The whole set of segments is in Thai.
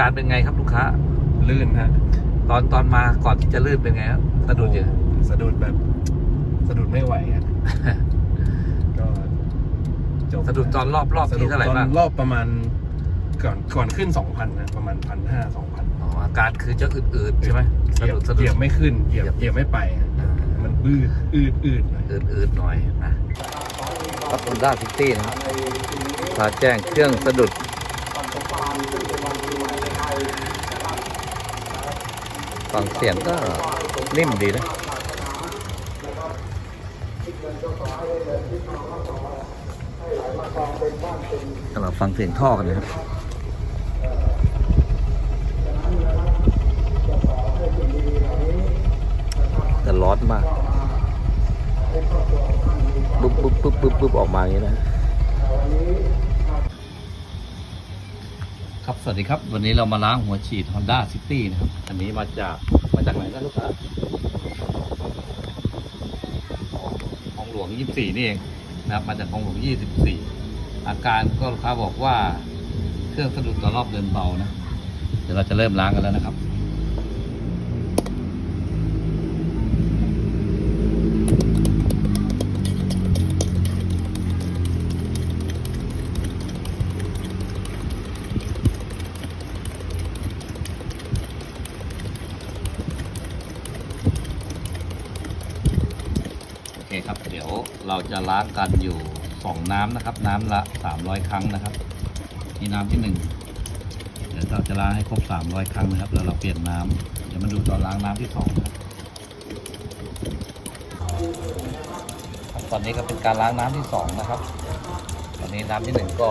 การเป็นไงครับลูกค้า ลื่นฮะตอนตอนมาก่อนที่จะลื่นเป็นไงครับสะดุดเยอะสะดุดแบบ สะดุดไม่ไหวฮะก็จบสะดุดตอนรอบรอบสะดุที่ดเท่าไหร่ตอนบ้างรอบประมาณก่อนก่อนขึ้นสองพันนะประมาณพันห้าสองพันอ๋ออาการคือจะอืดๆใช่ไหมเหสะยียดุบดสะดุเหยียดบไม่ขึ้นเหยียบเหยียบเหยียบไม่ไปฮะมันบืดอืดอืดหน่อยอืดๆหน่อยนะครับฮอนด้าซิตี้นะครับพาแจ้งเครื่องสะดุด ฟังเสียงก็นิ่มดีนะเราฟังเสียงท่อกันนะครับแต่ร้อนมากปุ๊บปุ๊บปุ๊บปุ๊บปุ๊บออกมาอย่างนี้นะ ครับ สวัสดีครับ วันนี้เรามาล้างหัวฉีด Honda City นะครับ อันนี้มาจากมาจากไหนนะลูกค้าของหลวง 24 นี่เองนะครับ มาจากของหลวง 24 อาการก็ลูกค้าบอกว่า เครื่องสะดุดต่อรอบเดินเบานะ เดี๋ยวเราจะเริ่มล้างกันแล้วนะครับ คครับ เดี๋ยวเราจะล้างกันอยู่สองน้ำนะครับ น้ำละสามร้อยครั้งนะครับนี่น้ำที่หนึ่งเดี๋ยวเราจะล้างให้ครบสามร้อยครั้งนะครับ แล้วเราเปลี่ยนน้ำเดี๋ยวมาดูตอนล้างน้ำที่สองนะครับตอนนี้ก็เป็นการล้างน้ำที่สองนะครับ ตอนนี้น้ำที่หนึ่งก็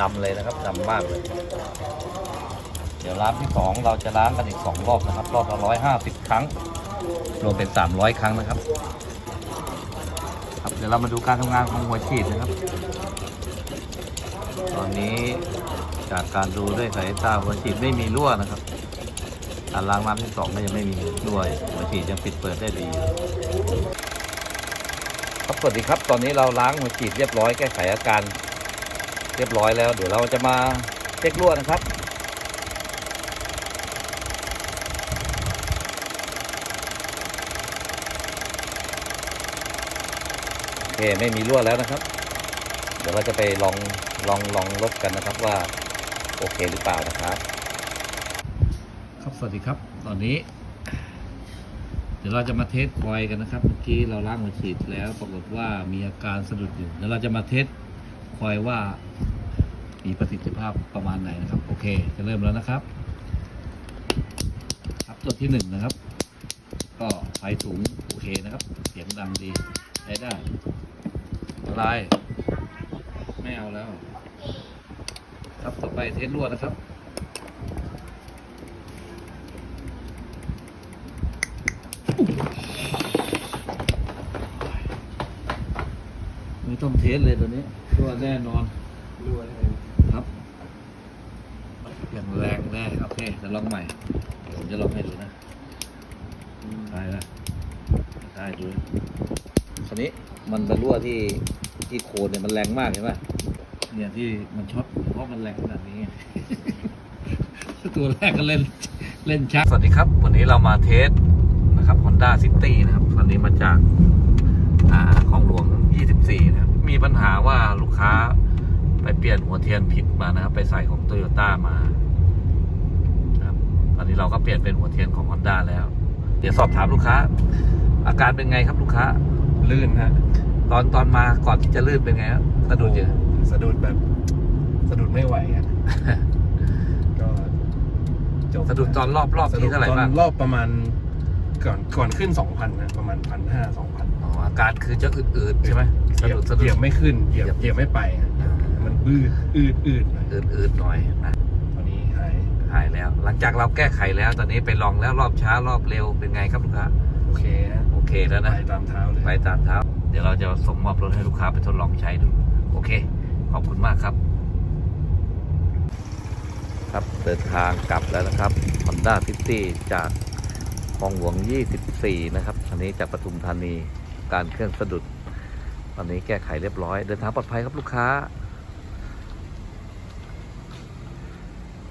ดำเลยนะครับดำมากเลย เดี๋ยวน้ำที่สองเราจะล้างกันอีกสองรอบนะครับ รอบละร้อยห้าสิบครั้งรวมเป็น 300 ครั้งนะครับ ดี๋ยวเรามาดูการทำงานของหัวฉีดนะครับ ตอนนี้จากการดูด้วยสายตาหัวฉีดไม่มีรั่วนะครับการล้างน้ำที่สองก็ยังไม่มีรั่วหัวฉีดยังปิดเปิดได้ดีครับสวัสดีครับ ตอนนี้เราล้างหัวฉีดเรียบร้อยแก้ไขอาการ เรียบร้อยแล้ว เดี๋ยวเราจะมาเช็ครั่วนะครับ โอเค ไม่มีรั่วแล้วนะครับ เดี๋ยวเราจะไปลองลองลองลดกันนะครับว่าโอเคหรือเปล่านะครับ ครับสวัสดีครับ ตอนนี้ เดี๋ยวเราจะมาเทสคอยกันนะครับ เมื่อกี้เราล้างหัวฉีดแล้วปรากฏว่ามีอาการสะดุดอยู่เดี๋ยวเราจะมาเทสคอยว่ามีประสิทธิภาพประมาณไหนนะครับ โอเค จะเริ่มแล้วนะครับ ครับตัวที่หนึ่งนะครับ ก็ไฟสูงโอเคนะครับ เสียงดังดีใช้ได้ อะไรไม่เอาแล้ว ครับต่อไปเทสรั่วนะครับไม่ต้องเทสเลยตัวนี้รั่วแน่นอนรั่วเลยครับอย่างแรงแน่โอเคจะลองใหม่ผมจะลองให้ดูนะได้แล้วได้ดู ราวนี้มันเป็นรั่วที่ที่โคนเนี่ยมันแรงมากเห็นไหมเนี่ยที่มันช็อตเพราะมันแรงขนาดนี้ ตัวแรกก็เล่นเล่นชักสวัสดีครับ วันนี้เรามาเทสนะครับ Honda City นะครับวันนี้มาจากอ่าของหลวง 24 นะครับ มีปัญหาว่าลูกค้าไปเปลี่ยนหัวเทียนผิดมานะครับ ไปใส่ของโตโยต้ามาครับตอนนี้เราก็เปลี่ยนเป็นหัวเทียนของ Honda แล้ว เดี๋ยวสอบถามลูกค้า อาการเป็นไงครับลูกค้า ลื่นฮะตอนตอนมาก่อนที่จะลื่นเป็นไงครับสะดุดเยอะ สะดุดแบบ สะดุดไม่ไหวฮะก็จบสะดุดตอนรอบรอบสะดุที่ดเท่าไหร่ตอนบ้างรอบประมาณก่อนก่อนขึ้นสองพันนะประมาณพันห้าสองพันอ๋ออาการคือจะอืดๆใช่ไหมเหสะยียบดุดสะดุเหยียดบไม่ขึ้นเหยียบเหยียบเหยียบไม่ไปฮะมันบืดอืดอืดหน่อยอืดๆหน่อยนะตอนนี้หายหายแล้ว หลังจากเราแก้ไขแล้วตอนนี้ไปลองแล้วรอบช้ารอบเร็วเป็นไงครับลูกค้าโอเคฮะโอ เคแล้วนะไปตามเท้าเลยไปตามเท้า เดี๋ยวเราจะส่งมอบรถให้ลูกค้าไปทดลองใช้ดู โอเค ขอบคุณมากครับ ครับเดินทางกลับแล้วนะครับ Honda City จากคลองหลวง 24 นะครับ อันนี้จากปทุมธานีการเครื่องสะดุดตอนนี้แก้ไขเรียบร้อย เดินทางปลอดภัยครับลูกค้า